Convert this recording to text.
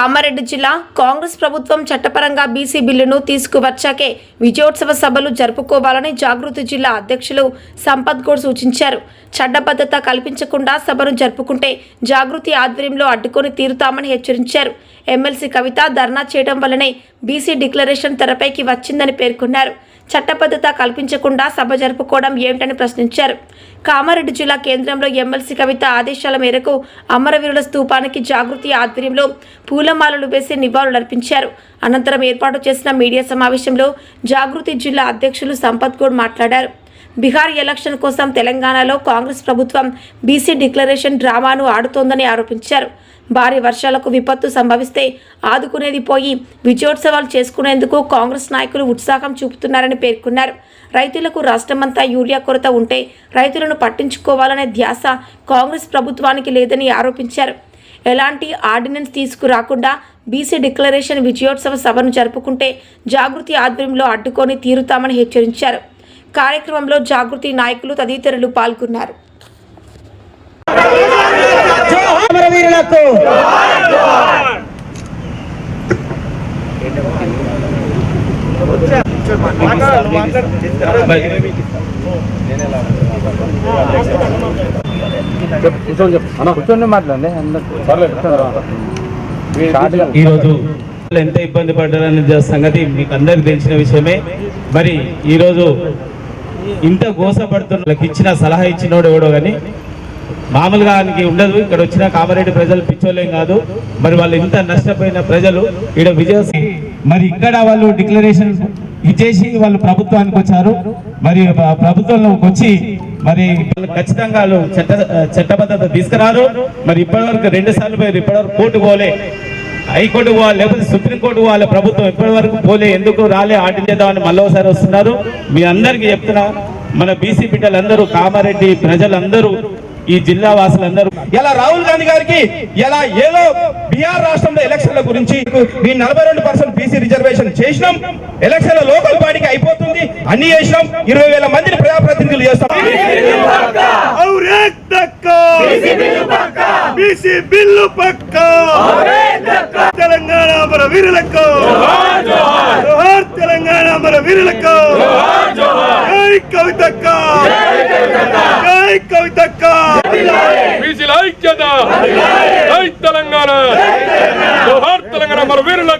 కామారెడ్డి జిల్లా కాంగ్రెస్ ప్రభుత్వం చట్టపరంగా బీసీ బిల్లును తీసుకువచ్చాకే విజయోత్సవ సభలు జరుపుకోవాలని జాగృతి జిల్లా అధ్యక్షులు సంపత్ గౌడ్ సూచించారు. చట్టబద్ధత కల్పించకుండా సభను జరుపుకుంటే జాగృతి ఆధ్వర్యంలో అడ్డుకొని తీరుతామని హెచ్చరించారు. ఎమ్మెల్సీ కవిత ధర్నా చేయడం వల్లనే బీసీ డిక్లరేషన్ తెరపైకి వచ్చిందని పేర్కొన్నారు. చట్టబద్ధత కల్పించకుండా సభ జరుపుకోవడం ఏమిటని ప్రశ్నించారు. కామారెడ్డి జిల్లా కేంద్రంలో ఎమ్మెల్సీ కవిత ఆదేశాల మేరకు అమరవీరుల స్తూపానికి జాగృతి ఆధ్వర్యంలో పూలమాలలు వేసి నివాళులర్పించారు. అనంతరం ఏర్పాటు చేసిన మీడియా సమావేశంలో జాగృతి జిల్లా అధ్యక్షులు సంపత్ గౌడ్ మాట్లాడారు. బీహార్ ఎలక్షన్ కోసం తెలంగాణలో కాంగ్రెస్ ప్రభుత్వం బీసీ డిక్లరేషన్ డ్రామాను ఆడుతోందని ఆరోపించారు. భారీ వర్షాలకు విపత్తు సంభవిస్తే ఆదుకునేది పోయి విజయోత్సవాలు చేసుకునేందుకు కాంగ్రెస్ నాయకులు ఉత్సాహం చూపుతున్నారని పేర్కొన్నారు. రైతులకు రాష్ట్రమంతా యూరియా కొరత ఉంటే రైతులను పట్టించుకోవాలనే ధ్యాస కాంగ్రెస్ ప్రభుత్వానికి లేదని ఆరోపించారు. ఎలాంటి ఆర్డినెన్స్ తీసుకురాకుండా బీసీ డిక్లరేషన్ విజయోత్సవ సభను జరుపుకుంటే జాగృతి ఆధ్వర్యంలో అడ్డుకొని తీరుతామని హెచ్చరించారు. కార్యక్రమంలో జాగృతి నాయకులు తదితరులు పాల్గొన్నారు. అన్న మాట్లాడండి. ఈరోజు ఎంత ఇబ్బంది పడ్డారనే సంగతి మీకు అందరికి తెలిసిన విషయమే. మరి ఈరోజు ఇంత గోసపడుతున్న ఇచ్చిన సలహా ఇచ్చినోడు ఎవడో కానీ మామూలుగా ఆయనకి ఉండదు. ఇక్కడ వచ్చిన కామారెడ్డి ప్రజలు పిచ్చోలేం కాదు. మరి వాళ్ళు ఇంత నష్టపోయిన ప్రజలు ఇక్కడ విజయ మరి ఇక్కడ వాళ్ళు డిక్లరేషన్ ఇచ్చేసి వాళ్ళు ప్రభుత్వానికి వచ్చారు. మరి ప్రభుత్వంలోకి వచ్చి మరి వాళ్ళు ఖచ్చితంగా చట్ట చట్టబద్ధత తీసుకురారు. మరి ఇప్పటివరకు రెండు సార్లు పోయారు. ఇప్పటివరకు కోర్టు పోలే. హైకోర్టు వాళ్ళు లేకపోతే సుప్రీంకోర్టు వాళ్ళ ప్రభుత్వం ఇప్పటి వరకు పోలే ఎందుకు రాలే ఆటించేద్దామని మళ్ళీసారి వస్తున్నారు. మీ అందరికీ చెప్తున్నా మన బీసీ బిడ్డలందరూ కామారెడ్డి ప్రజలందరూ ఈ జిల్లా వాసులందరూ. ఇలా రాహుల్ గాంధీ గారికి ఇలా ఏదో బీఆర్ రాష్ట్రంలో ఎలక్షన్ల గురించి మీ నలభై రెండు పర్సెంట్ బీసీ రిజర్వేషన్ చేసినాం. ఎలక్షన్ల లోకల్ పార్టీకి అయిపోతుంది. అన్ని చేసినాం. ఇరవై వేల మందిని ప్రజాప్రతినిధులు చేస్తాం. బిల్లు పక్క. వీరులకు. జోహార్ తెలంగాణ మన వీరులకు. జై కవితక్క. జై కవితక్క. బీసీల ఐక్యత. జై తెలంగాణ. జోహార్ తెలంగాణ మన వీరులకు.